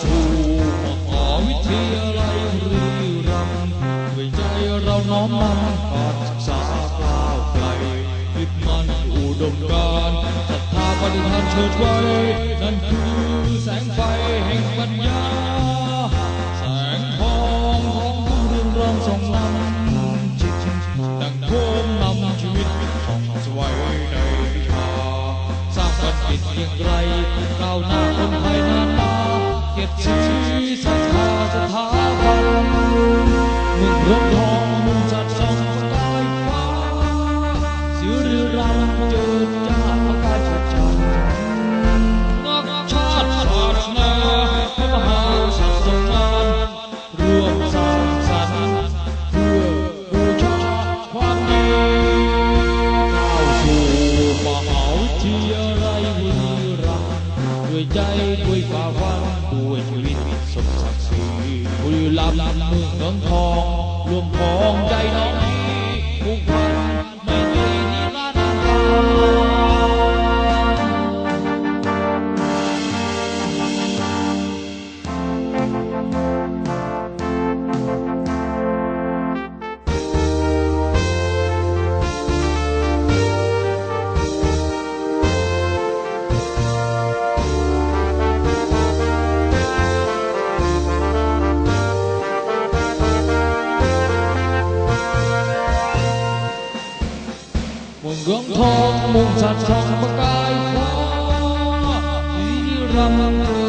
ชูมหาวิทยาลัยรีรัำด้วยใจเราน้อมนำปัจสาก้าวไกลยึดมั่นอุดมการศรัทธาปฏิทานเชิดไว้ นั่นคือแสงไฟแห่งปัญญา แสงทองของผู้เรืองรองสองนำจิตดังโคมนำชีวิตส่องสวัยในชาสร้างสรรค์กิอย่างไรก้าวหน้าคนไทย ใจด้วยฝ่าฟันด้วยชีวิตสมศักดิ์ศรีบุรีรัมย์เมืองเมืองทองรวมพองใจน้อง មុំសាត់ឆងបកាយផងរំរង